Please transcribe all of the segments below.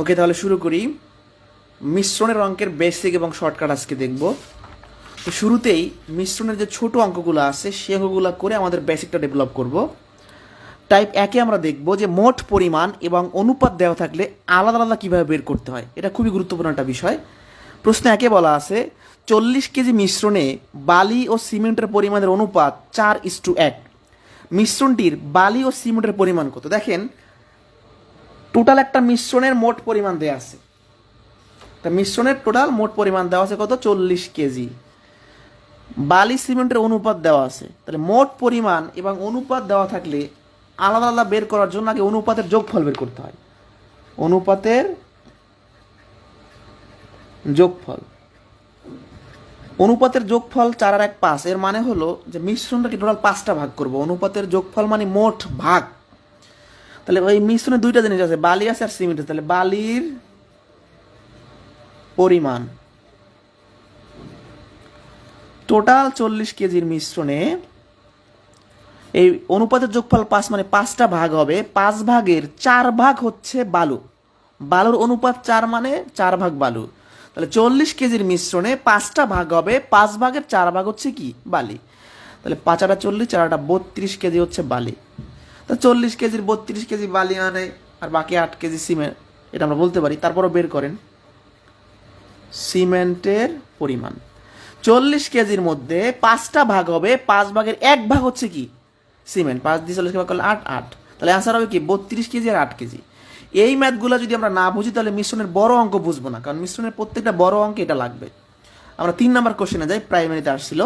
ওকে, তাহলে শুরু করি। মিশ্রণের অঙ্কের বেসিক এবং শর্টকাট আজকে দেখব। তো শুরুতেই মিশ্রণের যে ছোট অঙ্কগুলো আছে, সেই অঙ্কগুলো করে আমাদের বেসিকটা ডেভেলপ করব। টাইপ একে আমরা দেখব যে মোট পরিমাণ এবং অনুপাত দেওয়া থাকলে আলাদা আলাদা কীভাবে বের করতে হয়, এটা খুবই গুরুত্বপূর্ণ একটা বিষয়। প্রশ্ন একে বলা আছে, চল্লিশ কেজি মিশ্রণে বালি ও সিমেন্টের পরিমাণের অনুপাত চার ইস টু এক। মিশ্রণটির বালি ও সিমেন্টের পরিমাণ কত? দেখেন টোটাল একটা মিশ্রণের মোট পরিমাণ দেওয়া আছে। তা মিশ্রণের টোটাল মোট পরিমাণ দেওয়া আছে কত? চল্লিশ কেজি। বালি সিমেন্টের অনুপাত দেওয়া আছে। তাহলে মোট পরিমাণ এবং অনুপাত দেওয়া থাকলে আলাদা আলাদা বের করার জন্য আগে অনুপাতের যোগফল বের করতে হয়। অনুপাতের যোগফল। অনুপাতের যোগফল চার আর এক পাঁচ, এর মানে হলো যে মিশ্রণটাকে টোটাল পাঁচটা ভাগ করব। অনুপাতের যোগফল মানে মোট ভাগ। তাহলে ওই মিশ্রণে দুইটা জিনিস আছে, বালি আছে আর সিমেন্ট আছে। তাহলে বালির পরিমাণ টোটাল চল্লিশ কেজির মিশ্রণে এই অনুপাতের যোগফল পাঁচ মানে পাঁচটা ভাগ হবে। পাঁচ ভাগের চার ভাগ হচ্ছে বালু। বালুর অনুপাত চার মানে চার ভাগ বালু। তাহলে চল্লিশ কেজির মিশ্রণে পাঁচটা ভাগ হবে। পাঁচ ভাগের চার ভাগ হচ্ছে কি? বালি। তাহলে পাঁচাটা চল্লিশ চারটা বত্রিশ কেজি হচ্ছে বালি। তো চল্লিশ কেজির বত্রিশ কেজি বালি আনে, আর বাকি আট কেজি সিমেন্ট। এটা আমরা বলতে পারি। তারপরও বের করেন। সিমেন্টের পরিমাণ। চল্লিশ কেজির মধ্যে পাঁচটা ভাগ হবে, পাঁচ ভাগের এক ভাগ হচ্ছে কি? সিমেন্ট। পাঁচ দিয়ে চল্লিশকে ভাগ করলে আট আট। তাহলে অ্যান্সার হবে কি? বত্রিশ কেজি আর আট কেজি। এই ম্যাথগুলো যদি আমরা না বুঝি, তাহলে মিশ্রণের বড় অঙ্ক বুঝব না, কারণ মিশ্রণের প্রত্যেকটা বড় অঙ্ক এটা লাগবে। আমরা তিন নাম্বার কোশ্চেনে যাই। প্রাইমারিতে আসছিল।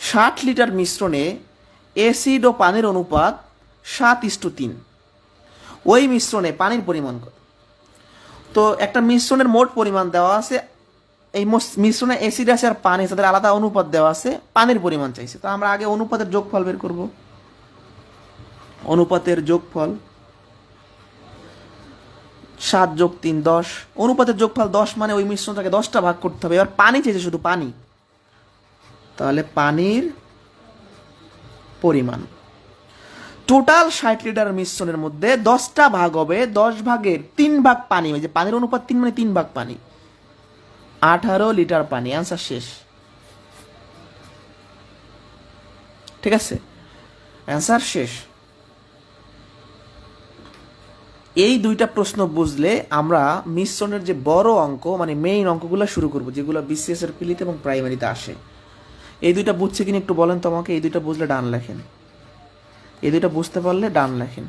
ষাট লিটার মিশ্রণে অ্যাসিড ও পানির অনুপাত সাত ইস্টু তিন। ওই মিশ্রণে পানির পরিমাণ কত? তো একটা মিশ্রণের মোট পরিমাণ দেওয়া আছে, এই মিশ্রণে অ্যাসিড আছে আর পানি তাদের আলাদা অনুপাত দেওয়া আছে, পানির পরিমাণ চাইছে। তো আমরা আগে অনুপাতের যোগফল বের করব। অনুপাতের যোগফল সাত যোগ তিন, দশ। অনুপাতের যোগফল দশ মানে ওই মিশ্রণটাকে দশটা ভাগ করতে হবে। এবার পানি চেয়েছে শুধু পানি। তাহলে পানির পরিমাণ। টোটাল ষাট লিটার মিশ্রণের মধ্যে দশটা ভাগ হবে, দশ ভাগের তিন ভাগ পানি, ওই যে পানির অনুপাত তিন মানে তিন ভাগ পানি। আঠারো লিটার পানি অ্যান্সার শেষ। ঠিক আছে? অ্যান্সার শেষ। এই দুইটা প্রশ্ন বুঝলে আমরা মিশ্রণের যে বড় অঙ্ক মানে মেইন অঙ্কগুলো শুরু করব, যেগুলো বিসিএস এর পিলিতে এবং প্রাইমারিতে আসে। এই দুইটা বুঝছে কিনা একটু বলেন তো আমাকে, এই দুইটা বুঝলে ডান লেখেন। এই দুইটা বুঝতে পারলে ডান লেখেন।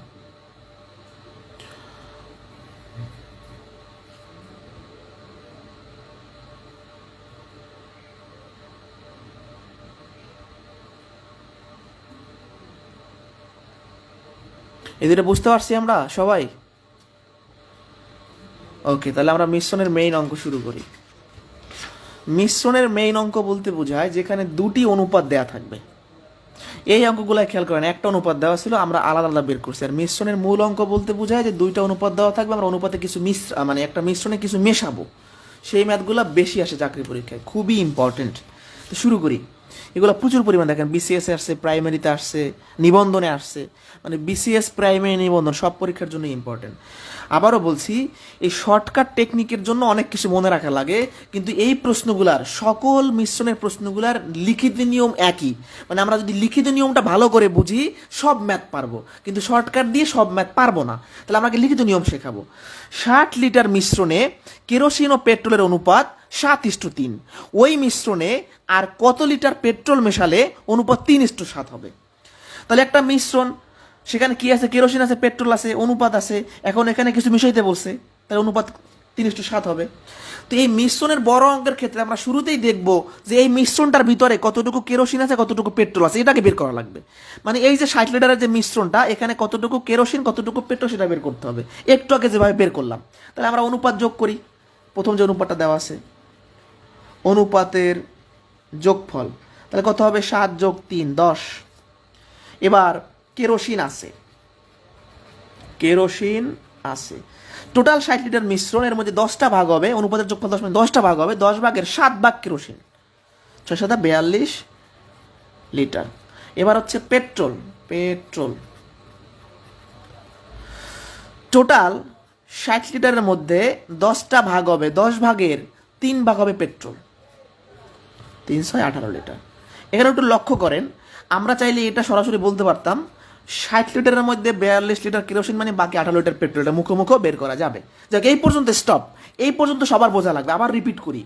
এই দুটো বুঝতে পারছি আমরা সবাই? ওকে, তাহলে আমরা মিশ্রণের মেইন অঙ্ক শুরু করি। মিশ্রণের মেইন অঙ্ক বলতে বোঝায় যেখানে দুটি অনুপাত দেয়া থাকবে। এই অঙ্কগুলো খেয়াল করেন, একটা অনুপাত দেওয়া ছিল, আমরা আলাদা আলাদা বের করছি। আর মিশ্রণের মূল অঙ্ক বলতে বোঝায় যে দুইটা অনুপাত দেওয়া থাকবে, আমরা অনুপাতে কিছু মিশ্র মানে একটা মিশ্রণে কিছু মেশাবো। সেই ম্যাথগুলো বেশি আসে চাকরি পরীক্ষায়, খুবই ইম্পর্টেন্ট তো শুরু করি। এগুলো প্রচুর পরিমাণ দেখেন বিসিএস আসছে প্রাইমারিতে আসছে, নিবন্ধনে আসছে। মানে বিসিএস প্রাইমারি নিবন্ধন, সব পরীক্ষার জন্য ইম্পর্টেন্ট আবারও বলছি, এই শর্টকাট টেকনিকের জন্য অনেক কিছু মনে রাখা লাগে, কিন্তু এই প্রশ্নগুলার, সকল মিশ্রণের প্রশ্নগুলার লিখিত নিয়ম একই। মানে আমরা যদি লিখিত নিয়মটা ভালো করে বুঝি, সব ম্যাথ পারব। কিন্তু শর্টকাট দিয়ে সব ম্যাথ পারব না। তাহলে আমাকে লিখিত নিয়ম শেখাবো। ষাট লিটার মিশ্রণে কেরোসিন ও পেট্রোলের অনুপাত সাত ইস্টু তিন। ওই মিশ্রণে আর কত লিটার পেট্রোল মেশালে অনুপাত তিন ইস্টু সাত হবে? তাহলে একটা মিশ্রণ সেখানে কি আছে? কেরোসিন আছে, পেট্রোল আছে, অনুপাত আছে। এখন এখানে কিছু মিশাইতে বলছে, তাহলে অনুপাত তিন ইস্টু সাত হবে। তো এই মিশ্রণের বড় অঙ্কের ক্ষেত্রে আমরা শুরুতেই দেখব যে এই মিশ্রণটার ভিতরে কতটুকু কেরোসিন আছে, কতটুকু পেট্রোল আছে, এটাকে বের করা লাগবে। মানে এই যে ষাট লিটারের যে মিশ্রণটা, এখানে কতটুকু কেরোসিন, কতটুকু পেট্রোল সেটা বের করতে হবে। একটু আগে যেভাবে বের করলাম। তাহলে আমরা অনুপাত যোগ করি। প্রথম যে অনুপাতটা দেওয়া আছে, অনুপাতের যোগফল, তাহলে কত হবে? সাত যোগ তিন, দশ। এবার কেরোসিন আছে। কেরোসিন আছে। টোটাল ষাট লিটার মিশ্রণের মধ্যে দশটা ভাগ হবে, অনুপাতের যোগফল দশ মানে দশটা ভাগ হবে, দশ ভাগের সাত ভাগ কেরোসিন। ছয় সাত বিয়াল্লিশ লিটার। এবার হচ্ছে পেট্রোল পেট্রোল। টোটাল ষাট লিটারের মধ্যে দশটা ভাগ হবে, দশ ভাগের তিন ভাগ হবে পেট্রোল। তিনশো আঠারো লিটার। এখানে একটু লক্ষ্য করেন, আমরা চাইলে এটা সরাসরি বলতে পারতাম ষাট লিটারের মধ্যে বিয়াল্লিশ লিটার কেরোসিন মানে বাকি আঠারো লিটার পেট্রোল এটা মুখোমুখো বের করা যাবে। যাক, এই পর্যন্ত স্টপ এই পর্যন্ত সবার বোঝা লাগবে, আবার রিপিট করি।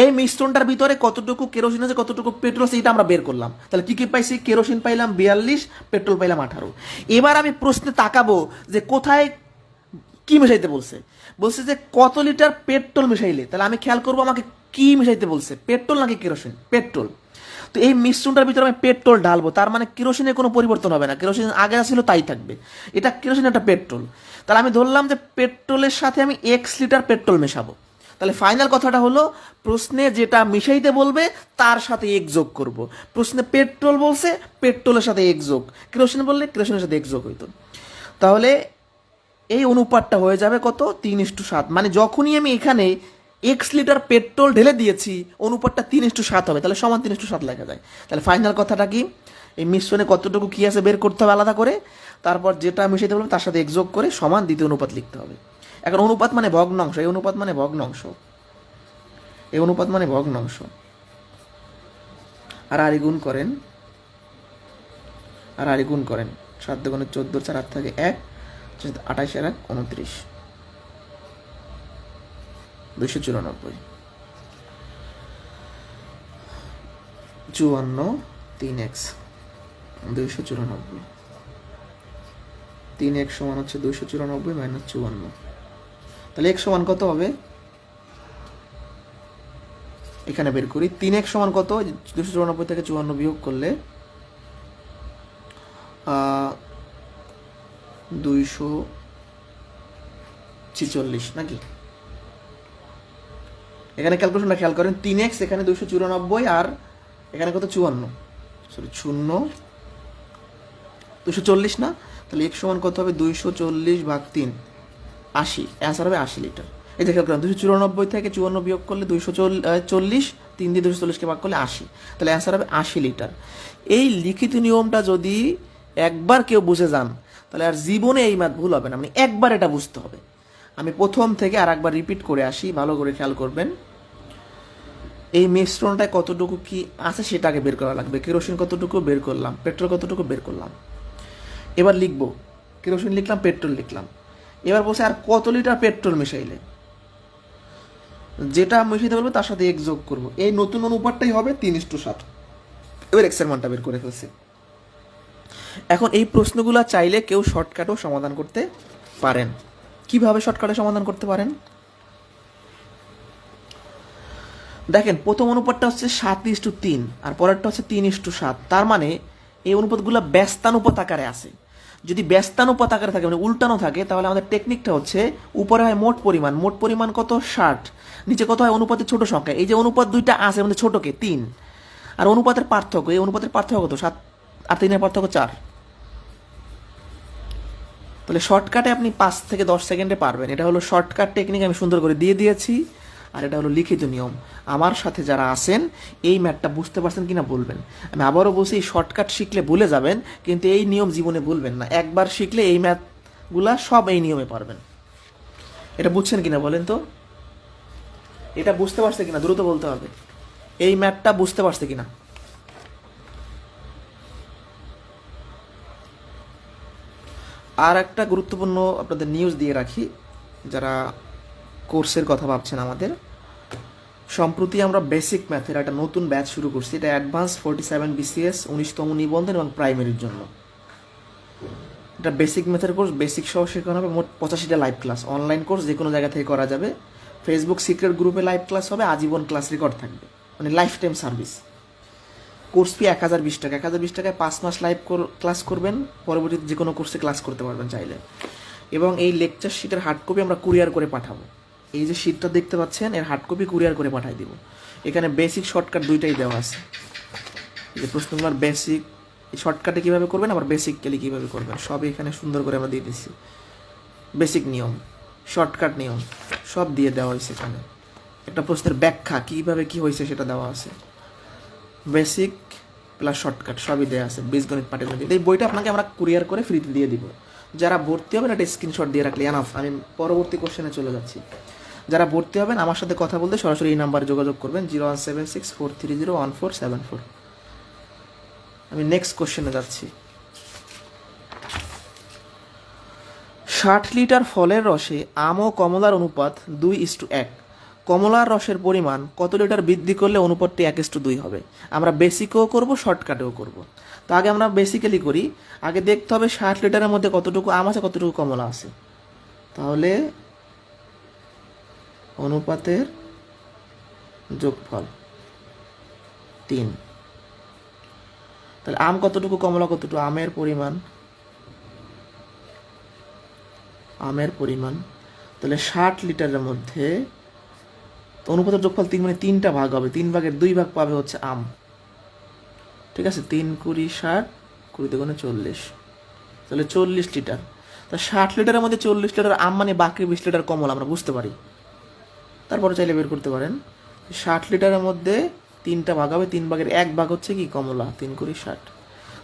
এই মিশ্রণটার ভিতরে কতটুকু কেরোসিন আছে, কতটুকু পেট্রোল আছে, এটা আমরা বের করলাম। তাহলে কি কি পাইছি? কেরোসিন পাইলাম বিয়াল্লিশ, পেট্রোল পাইলাম আঠারো। এবার আমি প্রশ্নে তাকাবো যে কোথায় কি মিশাইতে বলছে? বলছে যে কত লিটার পেট্রোল মিশাইলে? তাহলে আমি খেয়াল করব আমাকে কি মিশাইতে বলছে, পেট্রোল নাকি কেরোসিন? পেট্রোল। তো এই মিশ্রণটার ভিতরে আমি পেট্রোল ঢালবো, তার মানে কেরোসিনের কোনো পরিবর্তন হবে না। কেরোসিন আগে ছিল তাই থাকবে। এটা কেরোসিন একটা পেট্রোল। তাহলে আমি ধরলাম যে পেট্রোলের সাথে আমি এক্স লিটার পেট্রোল মেশাবো। তাহলে ফাইনাল কথাটা হলো, প্রশ্নে যেটা মিশাইতে বলবে, তার সাথে এক যোগ করব। প্রশ্নে পেট্রোল বলছে, পেট্রোলের সাথে এক যোগ। কেরোসিন বললে কেরোসিনের সাথে এক যোগ হইতো। তাহলে এই অনুপাতটা হয়ে যাবে কত? তিন ইস্টু সাত। মানে যখনই আমি এখানে এক্স লিটার পেট্রোল ঢেলে দিয়েছি, অনুপাতটা তিন ইস্টু সাত হবে, তাহলে সমান তিন ইস্টু সাত লেখা যায়। তাহলে ফাইনাল কথাটা কি? এই মিশ্রণে কতটুকু কী আছে বের করতে হবে আলাদা করে? তারপর যেটা মিশাইতে বলবে তার সাথে একযোগ করে সমান দ্বিতীয় অনুপাত লিখতে হবে। এখন অনুপাত মানে ভগ্নাংশ, এই অনুপাত মানে ভগ্নাংশ। এই অনুপাত মানে ভগ্নাংশ। আর আরি গুণ করেন। আর আরি গুণ করেন। সাত দুগুণে চোদ্দ চার আট থাকে এক, আঠাশ আর এক, উনত্রিশ। দুইশো চুরানব্বই। চুয়ান্ন, তিন এক্স, দুইশো চুরানব্বই। তিন এক সমান হচ্ছে দুইশো চুরানব্বই মাইনাস চুয়ান্ন। তাহলে এক সমান কত হবে? এখানে বের করি। তিন এক সমান কত? দুশো চুরানব্বই থেকে চুয়ান্ন বিয়োগ করলে দুইশো ছিচল্লিশ নাকি? এখানে ক্যালকুলেশনটা খেয়াল করেন, তিন এক্স এখানে দুশো চুরানব্বই আর এখানে কত? চুয়ান্ন। সরি শূন্য দুশো চল্লিশ না? তাহলে এক সমান কত হবে? দুইশো চল্লিশ ভাগ তিন। আশি। অ্যান্সার হবে আশি লিটার। এই দেখে খেয়াল করেন দুশো চুরানব্বই থেকে চুয়ান্ন বিয়োগ করলে দুইশো চল্লিশ, তিন দিয়ে দুশো চল্লিশকে ভাগ করলে আশি। তাহলে অ্যান্সার হবে আশি লিটার। এই লিখিত নিয়মটা যদি একবার কেউ বুঝে যান, তাহলে আর জীবনে এই ম্যাথ ভুল হবে না। মানে একবার এটা বুঝতে হবে। আমি প্রথম থেকে আর একবার রিপিট করে আসি, ভালো করে খেয়াল করবেন। এই মিশ্রণটায় কতটুকু কি আছে সেটাকে বের করা লাগবে। কেরোসিন কতটুকু বের করলাম, পেট্রোল কতটুকু বের করলাম। এবার লিখব, কেরোসিন লিখলাম, পেট্রোল লিখলাম। এবার বলছে আর কত লিটার পেট্রোল মিশাইলে? যেটা মিশাইতে বলবে তার সাথে এক যোগ করব। এই নতুন অনুপাতটাই হবে তিন ইস্টু সাত। এবার এক্সের মানটা বের করে ফেলছি। এখন এই প্রশ্নগুলো চাইলে কেউ শর্টকাটও সমাধান করতে পারেন। কীভাবে শর্টকাটে সমাধান করতে পারেন? দেখেন, প্রথম অনুপাতটা হচ্ছে সাত ইস্টু তিন, আর পরেরটা হচ্ছে তিন ইস্টু সাত। তার মানে এই অনুপাতগুলো ব্যস্তানুপাত আকারে আছে। যদি ব্যস্তানুপাত আকারে থাকে মানে উল্টানো থাকে, তাহলে আমাদের টেকনিকটা হচ্ছে উপরে হয় মোট পরিমাণ। মোট পরিমাণ কত? ষাট। নিচে কত হয়? অনুপাতের ছোট সংখ্যা। এই যে অনুপাত দুইটা আছে মানে ছোটকে তিন। আর অনুপাতের পার্থক্য, এই অনুপাতের পার্থক্য কত? সাত আর তিনের পার্থক্য চার। তাহলে শর্টকাটে আপনি পাঁচ থেকে দশ সেকেন্ডে পারবেন। এটা হলো শর্টকাট টেকনিক আমি সুন্দর করে দিয়ে দিয়েছি। আর এটা হলো লিখিত নিয়ম। আমার সাথে যারা আছেন, এই ম্যাথটা বুঝতে পারছেন কি না বলবেন। আমি আবারও বলছি, এই শর্টকাট শিখলে ভুলে যাবেন, কিন্তু এই নিয়ম জীবনে ভুলবেন না। একবার শিখলে এই ম্যাথগুলা সব এই নিয়মে পারবেন। এটা বুঝছেন কিনা বলেন তো? এটা বুঝতে পারছে কিনা? দ্রুত বলতে হবে। এই ম্যাথটা বুঝতে পারছে কিনা? আর একটা গুরুত্বপূর্ণ আপনাদের নিউজ দিয়ে রাখি। যারা কোর্সের কথা ভাবছেন আমাদের। সম্প্রতি আমরা বেসিক ম্যাথের একটা নতুন ব্যাচ শুরু করছি। এটা অ্যাডভান্স ফোর্টি সেভেন বিসিএস উনিশতম নিবন্ধন এবং প্রাইমারির জন্য। এটা বেসিক ম্যাথের কোর্স বেসিক সহ শেখানো হবে। মোট পঁচাশিটা লাইভ ক্লাস অনলাইন কোর্স যে কোনো জায়গা থেকে করা যাবে। ফেসবুক সিক্রেট গ্রুপে লাইভ ক্লাস হবে। আজীবন ক্লাস রেকর্ড থাকবে। মানে life time service course fee এক হাজার বিশ টাকা। এক হাজার বিশ টাকায় পাঁচ মাস লাইভ ক্লাস করবেন। পরবর্তীতে যে কোনো কোর্সে ক্লাস করতে পারবেন চাইলে। এবং এই লেকচার শিটের হার্ড কপি আমরা কুরিয়ার করে পাঠাবো। এই যে শিটটা দেখতে পাচ্ছেন, এর হার্ড কপি কুরিয়ার করে পাঠাই দিব। এখানে বেসিক শর্টকাট দুইটাই দেওয়া আছে। যে প্রশ্নগুলোর বেসিক এই শর্টকাটে কীভাবে করবেন, আবার বেসিক কেলি কীভাবে করবেন? সবই এখানে সুন্দর করে আমরা দিয়ে দিচ্ছি বেসিক নিয়ম শর্টকাট নিয়ম, সব দিয়ে দেওয়া হয়েছে এখানে। একটা প্রশ্নের ব্যাখ্যা, কীভাবে কী হয়েছে সেটা দেওয়া আছে। বেসিক প্লাস শর্টকাট সবই দেওয়া আছে, বীজগণিত পাটিগণিত এই বইটা আপনাকে আমরা কুরিয়ার করে ফ্রিতে দিয়ে দিব। যারা ভর্তি হবেন, একটা স্ক্রিনশট দিয়ে রাখলে এনাফ আমি পরবর্তী কোশ্চেনে চলে যাচ্ছি। যারা ভর্তি হবেন, আমার সাথে কথা বলতে সরাসরি এই নাম্বারে যোগাযোগ করবেন, zero one seven six four three zero one four seven four. আমি নেক্সট কোশ্চেনে যাচ্ছি। ষাট লিটার ফলের রসে আম ও কমলার অনুপাত দুই ইস টু এক। কমলার রসের পরিমাণ কত লিটার বৃদ্ধি করলে অনুপাতটি এক ইস টু দুই হবে? আমরা বেসিকও করব শর্টকাটেও করব। তো আগে আমরা বেসিক্যালি করি, আগে দেখতে হবে ষাট লিটারের মধ্যে কতটুকু আম আছে, কতটুকু কমলা আছে। তাহলে অনুপাতের যোগফল তিন। তাহলে আম কতটুকু, কমলা কতটুকু? আমের পরিমাণ আমের পরিমাণ। তাহলে ষাট লিটারের মধ্যে অনুপাতের যোগফল তিন মানে তিনটা ভাগ হবে। তিন ভাগের দুই ভাগ পাবে হচ্ছে আম। ঠিক আছে? তিন কুড়ি ষাট, কুড়ি দুগুণে চল্লিশ। তাহলে চল্লিশ লিটার। তা ষাট লিটারের মধ্যে চল্লিশ লিটার আম মানে বাকি বিশ লিটার কমল, আমরা বুঝতে পারি। তারপরে চাইলে বের করতে পারেন। ষাট লিটারের মধ্যে তিনটা ভাগ হবে, তিন ভাগের এক ভাগ হচ্ছে কি কমলা, তিন কুড়ি ষাট।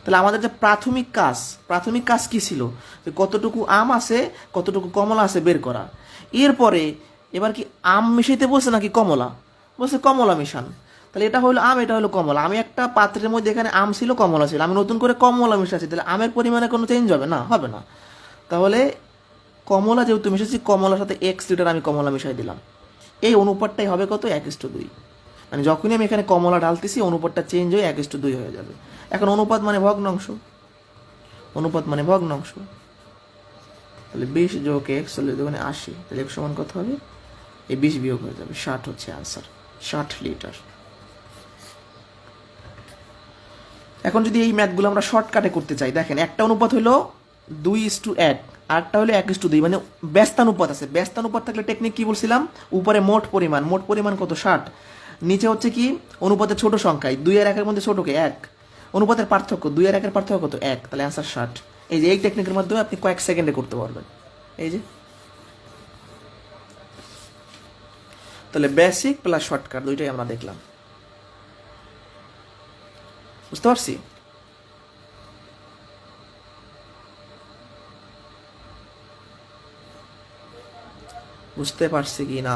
তাহলে আমাদের যে প্রাথমিক কাজ প্রাথমিক কাজ কি ছিল? যে কতটুকু আম আছে, কতটুকু কমলা আছে বের করা। এরপরে এবার কি আম মিশাইতে বলছে নাকি কমলা? বলছে কমলা মিশান। তাহলে এটা হলো আম, এটা হলো কমলা। আমি একটা পাত্রের মধ্যে এখানে আম ছিল, কমলা ছিল। আমি নতুন করে কমলা মিশাচ্ছি। তাহলে আমের পরিমাণে কোনো চেঞ্জ হবে না? হবে না। তাহলে কমলা যেহেতু মিশাচ্ছি, কমলার সাথে এক্স লিটার আমি কমলা মিশাই দিলাম। এই অনুপাতটাই হবে কত? এক ইস্টু দুই। মানে যখনই আমি এখানে কমলা ঢালতেছি, অনুপাতটা চেঞ্জ হয়ে এক ইস্টু দুই হয়ে যাবে। এখন অনুপাত মানে ভগ্নাংশ। অনুপাত মানে ভগ্নাংশ। তাহলে বিশ যোগ এক্স হলে দোকানে আশি, তাহলে এক সমান কত হবে? এই বিশ বিয়োগ হয়ে যাবে, ষাট হচ্ছে আনসার ষাট লিটার এখন যদি এই ম্যাথগুলো আমরা শর্টকাটে করতে চাই, দেখেন একটা অনুপাত হলো দুই ইস টু এক। আরটা হলো এক ইস টু দুই মানে ব্যস্তানুপাত আছে। ব্যস্তানুপাত থাকলে টেকনিক কি বলছিলাম? উপরে মোট পরিমাণ মোট পরিমাণ কত? ষাট। নিচে হচ্ছে কি? অনুপাতের ছোট সংখ্যায়, দুই আর একের মধ্যে ছোটকে এক। অনুপাতের পার্থক্য, দুই আর একের পার্থক্য কত? এক। তাহলে অ্যান্সার ষাট। এই যে এই টেকনিকের মাধ্যমে আপনি কয়েক সেকেন্ডে করতে পারবেন। এই যে। তাহলে বেসিক প্লাস শর্টকাট দুইটাই আমরা দেখলাম। বুঝতে পারছি? বুঝতে পারছি কি না।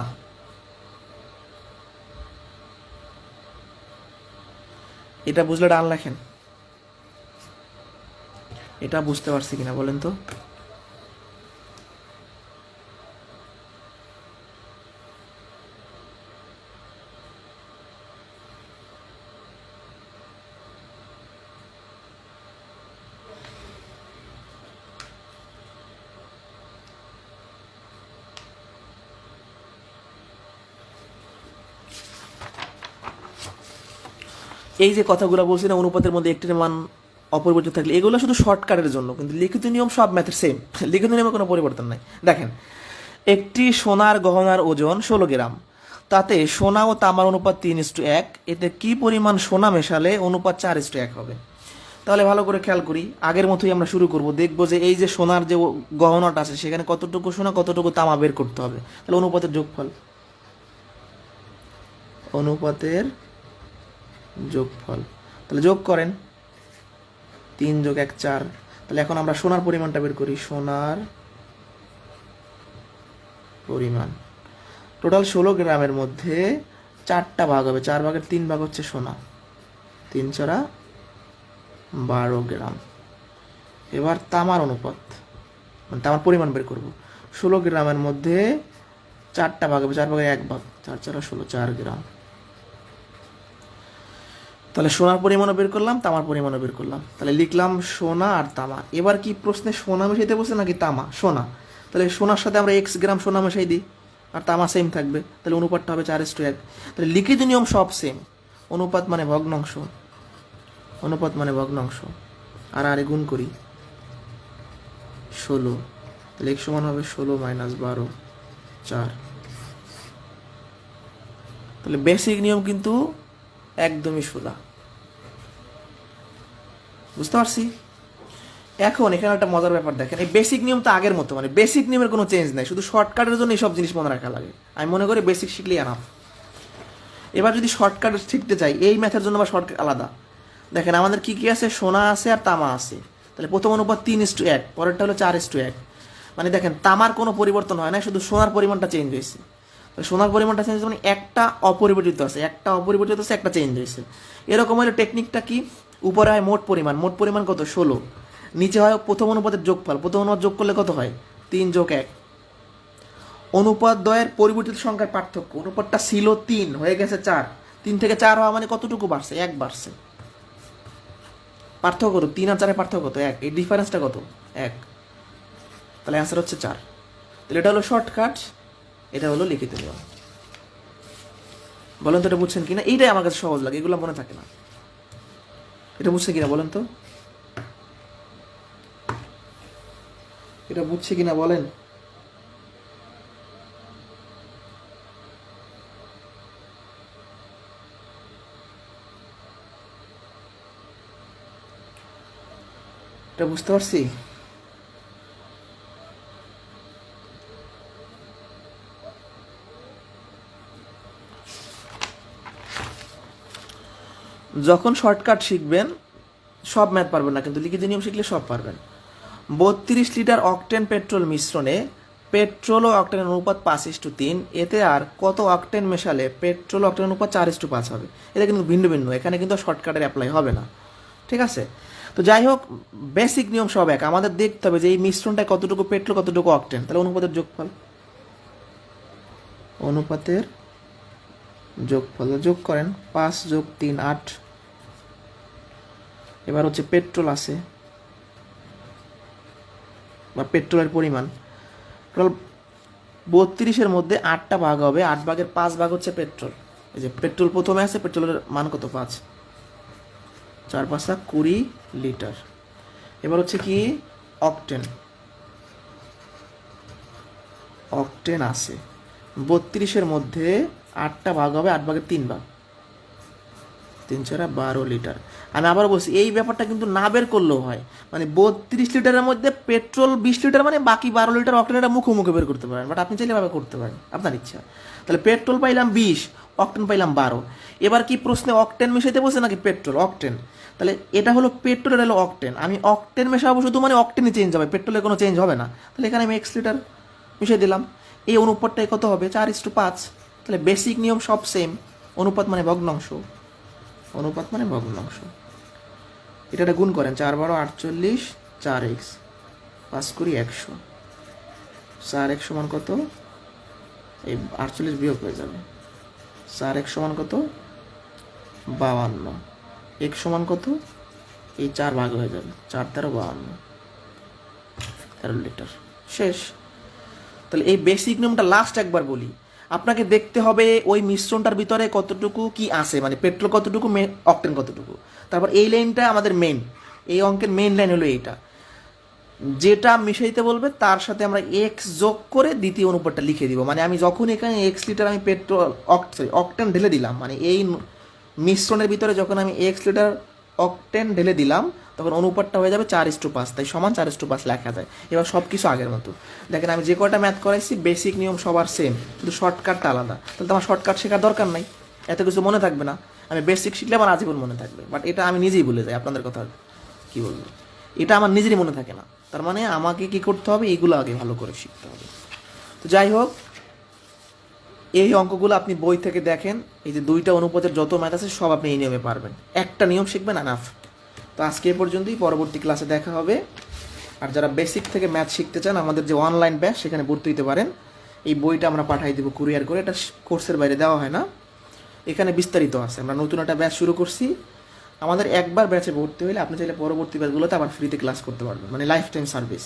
এটা বুঝলে ডান লেখেন এটা বুঝতে পারছি কিনা বলেন তো। এই যে কথাগুলো বলছি না, অনুপাতের মধ্যে একটির মান অপরিবর্তিত থাকলে, এগুলো শুধু শর্টকাটের জন্য, কিন্তু লিখিত নিয়ম সব ম্যাথের সেম লিখিত নিয়মে কোনো পরিবর্তন নাই। দেখেন, একটি সোনার গহনার ওজন ষোলো গ্রাম। তাতে সোনা ও তামার অনুপাত তিন ইস্টু এক। এতে কি পরিমাণ সোনা মেশালে অনুপাত চার ইস্টু এক হবে? তাহলে ভালো করে খেয়াল করি। আগের মতোই আমরা শুরু করব। দেখব যে এই যে সোনার যে গহনাটা আছে, সেখানে কতটুকু সোনা, কতটুকু তামা বের করতে হবে। তাহলে অনুপাতের যোগফল। অনুপাতের যোগফল। তাহলে যোগ করেন। তিন যোগ এক, চার। তাহলে এখন আমরা সোনার পরিমাণটা বের করি। সোনার পরিমাণ। টোটাল ষোলো গ্রামের মধ্যে চারটা ভাগ হবে। চার ভাগের তিন ভাগ হচ্ছে সোনা। তিন চারা বারো গ্রাম। এবার তামার অনুপাত। মানে তামার পরিমাণ বের করব। ষোলো গ্রামের মধ্যে চারটা ভাগ হবে। চার ভাগের এক ভাগ। চার চারা ষোলো, চার গ্রাম। তাহলে সোনার পরিমাণও বের করলাম, তামার পরিমাণও বের করলাম। তাহলে লিখলাম সোনা আর তামা। এবার কি প্রশ্নে সোনা মিশাইতে বসে নাকি তামা? সোনা। তাহলে সোনার সাথে আমরা এক্স গ্রাম সোনা মিশাই দিই, আর তামা সেম থাকবে। তাহলে অনুপাতটা হবে চার টু এক তাহলে লিখিত নিয়ম সব সেম অনুপাত মানে ভগ্নাংশ। অনুপাত মানে ভগ্নাংশ। আর আরে গুণ করি। ষোলো। তাহলে এক সমান হবে ষোলো মাইনাস বারো, চার। তাহলে বেসিক নিয়ম কিন্তু একদমই সোজা। বুঝতে পারছি? এখন এখানে একটা মজার ব্যাপার দেখেন, এই বেসিক নিয়ম তো আগের মতো মানে বেসিক নিয়মের কোনো চেঞ্জ নাই, শুধু শর্টকাটের জন্য এইসব জিনিস মনে রাখা লাগে। আমি মনে করি বেসিক শিখলেই আনাফ এবার যদি শর্টকাট শিখতে চাই, এই ম্যাথের জন্য আবার শর্টকাট আলাদা। দেখেন, আমাদের কি কি আছে? সোনা আছে আর তামা আছে। তাহলে প্রথম অনুপাত তিন ইস টু এক, পরেরটা হলো চার ইস টু এক। মানে দেখেন, তামার কোনো পরিবর্তন হয় না শুধু সোনার পরিমাণটা চেঞ্জ হয়েছে। সোনার পরিমাণটা চেঞ্জ হয়েছে মানে একটা অপরিবর্তিত আছে, একটা অপরিবর্তিত আছে, একটা চেঞ্জ হয়েছে। এরকম হলে টেকনিকটা কি? উপরে হয় মোট পরিমাণ। মোট পরিমাণ কত? ষোলো। নিচে হয় প্রথম অনুপাতের যোগফল। প্রথম অনুপাত যোগ করলে কত হয়? তিন যোগ এক। অনুপাত দ্বয়ের পরিবর্তিত সংখ্যার পার্থক্য। অনুপাতটা ছিল তিন, হয়ে গেছে চার। তিন থেকে চার হওয়া মানে কতটুকু বাড়ছে? এক বাড়ছে। পার্থক্য কত? তিন আর চারের পার্থক্য কত? এক। এই ডিফারেন্সটা কত? এক। তাহলে অ্যান্সার হচ্ছে চার। তাহলে এটা হলো শর্টকাট এটা হলো লিখিত নিয়ম। বলেন তো এটা বুঝছেন কিনা? এইটাই আমার কাছে সহজ লাগে, এগুলো মনে থাকে না। এটা বুঝছে কিনা বলেন তো? এটা বুঝছে কিনা বলেন? এটা বুঝতে পারছি? যখন শর্টকাট শিখবেন, সব ম্যাথ পারবেন না, কিন্তু লিখিত নিয়ম শিখলে সব পারবেন। বত্রিশ লিটার অকটেন পেট্রোল মিশ্রণে পেট্রোল ও অকটেনের অনুপাত পাঁচ ইস্টু তিন, এতে আর কত অকটেন মেশালে পেট্রোল অকটেন অনুপাত চার ইস্টু পাঁচ হবে? এটা কিন্তু ভিন্ন ভিন্ন, এখানে কিন্তু শর্টকাটের অ্যাপ্লাই হবে না। ঠিক আছে? তো যাই হোক, বেসিক নিয়ম সব এক। আমাদের দেখতে হবে যে এই মিশ্রণটায় কতটুকু পেট্রোল, কতটুকু অকটেন। তাহলে অনুপাতের যোগফল। অনুপাতের যোগফল, যোগ করেন পাঁচ যোগ তিন, আট। এবার হচ্ছে পেট্রোল আছে। বা পেট্রোলের পরিমাণ। টোটাল বত্রিশের মধ্যে আটটা ভাগ হবে, আট ভাগের পাঁচ ভাগ হচ্ছে পেট্রোল। এই যে পেট্রোল প্রথমে আছে, পেট্রোলের মান কত? পাঁচ। চার পাঁচটা কুড়ি লিটার। এবার হচ্ছে কি? অকটেন। অকটেন আছে। বত্রিশের মধ্যে আটটা ভাগ হবে, আট ভাগের তিন ভাগ। তিন চারা বারো লিটার। আমি আবার বলছি, এই ব্যাপারটা কিন্তু না বের করলেও হয়। মানে বত্রিশ লিটারের মধ্যে পেট্রোল বিশ লিটার মানে বাকি বারো লিটার অকটেনটা মুখে মুখে বের করতে পারেন। বাট আপনি চাইলে ভাবে করতে পারেন, আপনার ইচ্ছা। তাহলে পেট্রোল পাইলাম বিশ, অকটেন পাইলাম বারো। এবার কি প্রশ্নে অকটেন মিশাইতে বলছে নাকি পেট্রোল? অকটেন। তাহলে এটা হলো পেট্রোল এটা হলো অকটেন। আমি অকটেন মেশাবো শুধু মানে অকটেনই চেঞ্জ হবে, পেট্রোলের কোনো চেঞ্জ হবে না। তাহলে এখানে আমি এক্স লিটার মিশিয়ে দিলাম। এই অনুপাতটাই কত হবে? চার ইস টু পাঁচ। তাহলে বেসিক নিয়ম সব সেম অনুপাত মানে ভগ্নাংশ। অনুপাত মানে ভগ্নাংশ এটা গুণ করেন, চার বারো আটচল্লিশ, চার এক্স, পাঁচ কুড়ি একশো। চার এক সমান কত? এই আটচল্লিশ বিয়োগ হয়ে যাবে। চার এক সমান কত? বাউান্ন এক সমান কত? এই চার ভাগ হয়ে যাবে, চার তেরো বাউান্ন তেরো লিটার। শেষ। তাহলে এই বেসিক নিয়মটা লাস্ট একবার বলি। আপনাকে দেখতে হবে ওই মিশ্রণটার ভিতরে কতটুকু কি আছে মানে পেট্রোল কতটুকু অকটেন কতটুকু। তারপর এই লাইনটা আমাদের মেন এই অঙ্কের মেন লাইন হলো এইটা। যেটা মিশাইতে বলবে, তার সাথে আমরা এক্স যোগ করে দ্বিতীয় অনুপাতটা লিখে দিব। মানে আমি যখন এখানে এক্স লিটার আমি পেট্রোল অক্ট সরি অকটেন ঢেলে দিলাম মানে এই মিশ্রণের ভিতরে যখন আমি এক্স লিটার অকটেন ঢেলে দিলাম তখন অনুপাতটা হয়ে যাবে চার ইস্টু পাঁচ, তাই সমান চার ইস্টু পাঁচ লেখা যায়। এবার সব কিছু আগের মতো। দেখেন আমি যে কয়টা ম্যাথ করাইছি বেসিক নিয়ম সবার সেম কিন্তু শর্টকাটটা আলাদা। তাহলে তো আমার শর্টকাট শেখার দরকার নাই। এত কিছু মনে থাকবে না। আমি বেসিক শিখলে আমার আজীবন মনে থাকবে। বাট এটা আমি নিজেই ভুলে যাই আপনাদের কথা, কি বলব? এটা আমার নিজেরই মনে থাকে না। তার মানে আমাকে কি করতে হবে? এইগুলো আগে ভালো করে শিখতে হবে। তো যাই হোক, এই অঙ্কগুলো আপনি বই থেকে দেখেন, এই যে দুইটা অনুপাতের যত ম্যাথ আছে সব আপনি এই নিয়মে পারবেন। একটা নিয়ম শিখবেন আনাফ তো আজকে পর্যন্তই, পরবর্তী ক্লাসে দেখা হবে। আর যারা বেসিক থেকে ম্যাথ শিখতে চান, আমাদের যে অনলাইন ব্যাচ সেখানে ভর্তি হতে পারেন। এই বইটা আমরা পাঠাই দেবো কুরিয়ার করে, এটা কোর্সের বাইরে দেওয়া হয় না। এখানে বিস্তারিত আছে, আমরা নতুন একটা ব্যাচ শুরু করছি। আমাদের একবার ব্যাচে ভর্তি হলে আপনি চাইলে পরবর্তী ব্যাচগুলোতে আবার ফ্রিতে ক্লাস করতে পারবেন মানে লাইফ টাইম সার্ভিস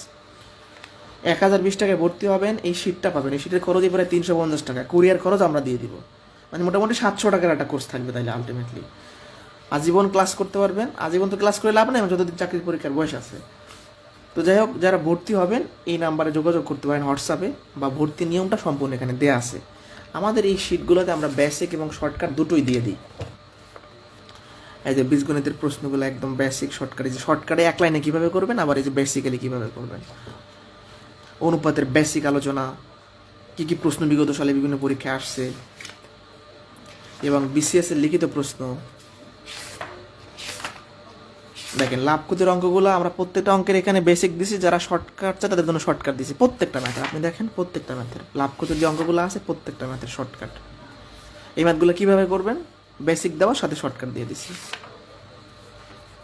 এক হাজার বিশ টাকায় ভর্তি হবেন, এই সিটটা পাবেন। এই সিটের খরচই প্রায় তিনশো পঞ্চাশ টাকা। কুরিয়ার খরচ আমরা দিয়ে দিব। মানে মোটামুটি সাতশো টাকার একটা কোর্স থাকবে তাইলে আলটিমেটলি আজীবন ক্লাস করতে পারবেন। আজীবন তো ক্লাস করে লাভ নেই যতদিন চাকরির পরীক্ষার বয়স আছে। তো যাই হোক, যারা ভর্তি হবেন, এই নাম্বারে যোগাযোগ করতে পারেন হোয়াটসঅ্যাপে বা ভর্তির নিয়মটা সম্পূর্ণ এখানে দেয়া আছে। আমাদের এই শিটগুলোতে আমরা বেসিক এবং শর্টকাট দুটোই দিয়ে দিই। এই যে বীজগণিতের প্রশ্নগুলো একদম বেসিক শর্টকাট এই যে শর্টকাটে এক লাইনে কীভাবে করবেন, আবার এই যে বেসিক্যালি কীভাবে করবেন। অনুপাতের বেসিক আলোচনা, কী কী প্রশ্ন বিগত সালে বিভিন্ন পরীক্ষায় আসছে, এবং বিসিএস এর লিখিত প্রশ্ন দেখেন লাভ ক্ষতির অঙ্কগুলো আমরা প্রত্যেকটা অঙ্কের এখানে বেসিক দিছি, যারা শর্টকাট চায় তাদের জন্য শর্টকাট দিছি। প্রত্যেকটা ম্যাথের আপনি দেখেন, প্রত্যেকটা ম্যাথের লাভ ক্ষতির যে অঙ্কগুলো আছে, প্রত্যেকটা ম্যাথের শর্টকাট এই ম্যাথগুলো কীভাবে করবেন? বেসিক দেওয়ার সাথে শর্টকাট দিয়ে দিছি।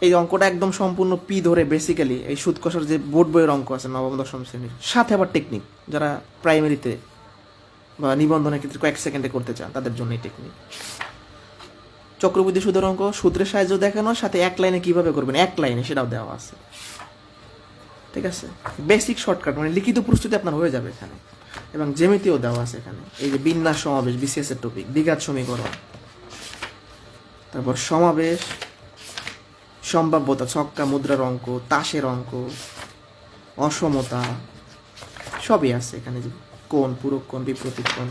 এই অঙ্কটা একদম সম্পূর্ণ পি ধরে বেসিক্যালি এই সুদ কষার যে বোর্ড বইয়ের অঙ্ক আছে, নবম, দশম শ্রেণির। সাথে আবার টেকনিক যারা প্রাইমারিতে বা নিবন্ধনের ক্ষেত্রে কয়েক সেকেন্ডে করতে চান, তাদের জন্য এই টেকনিক চক্রবৃদ্ধি সুদের অঙ্ক সূত্রের সাহায্য দেখানোর সাথে এক লাইনে কীভাবে করবেন? এক লাইনে, সেটাও দেওয়া আছে। ঠিক আছে? বেসিক শর্টকাট মানে লিখিত প্রস্তুতি আপনার হয়ে যাবে এখানে। এবং জেমিতিও দেওয়া আছে এখানে। এই যে বিন্যাস সমাবেশ বিসিএস এর টপিক দ্বিঘাত সমীকরণ। তারপর সমাবেশ, সম্ভাব্যতা, ছক্কা, মুদ্রার অঙ্ক, তাসের অঙ্ক, অসমতা, সবই আছে এখানে কোণ, পুরক কোণ বিপ্রতীক কোণ,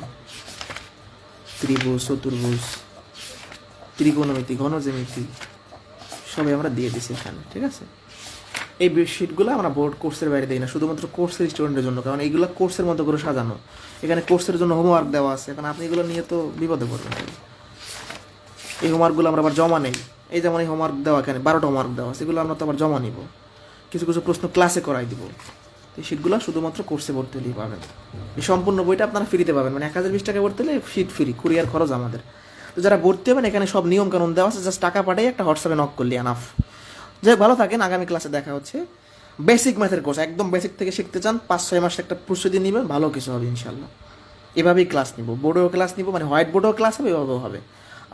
ত্রিভুজ, চতুর্ভুজ। ত্রিকোণমিতি, ঘনজ্যামিতি, সবই আমরা দিয়ে দিছি এখানে, ঠিক আছে? এই শিটগুলো আমরা বোর্ড কোর্সের বাইরে দিই না, শুধুমাত্র কোর্সের স্টুডেন্টের জন্য, কারণ এইগুলো কোর্সের মতো করে সাজানো। এখানে কোর্সের জন্য হোমওয়ার্ক দেওয়া আছে, কারণ আপনি এগুলো নিয়ে তো বিপদে পড়বেন। এই হোমওয়ার্কগুলো আমরা আবার জমা নেই। এই যেমন এই হোমওয়ার্ক দেওয়া এখানে, বারোটা হোমওয়ার্ক দেওয়া আছে, এগুলো আমরা তো আবার জমা নিব। কিছু কিছু প্রশ্ন ক্লাসে করাই দিব। এই শিটগুলো শুধুমাত্র কোর্সে ভর্তি হলেই পাবেন। এই সম্পূর্ণ বইটা আপনারা ফ্রিতে পাবেন মানে এক হাজার বিশ টাকা ভর্তি হলে শিট ফ্রি কুরিয়ার খরচ আমাদের। তো যারা ভর্তি হবেন, এখানে সব নিয়ম কানুন দেওয়া আছে জাস্ট টাকা পাঠাই, একটা হোয়াটসঅ্যাপে নক করলি আনাফ যাই ভালো থাকেন, আগামী ক্লাসে দেখা হচ্ছে। বেসিক ম্যাথের কোর্স একদম বেসিক থেকে শিখতে চান, পাঁচ, ছয় মাসে একটা প্রস্তুতি নেবেন, ভালো কিছু হবে ইনশাল্লাহ এভাবেই ক্লাস নিব। বোর্ডেও ক্লাস নিব মানে হোয়াইট বোর্ডেও ক্লাস হবে, এভাবেও হবে।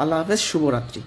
আল্লাহ হাফেজ, শুভরাত্রি।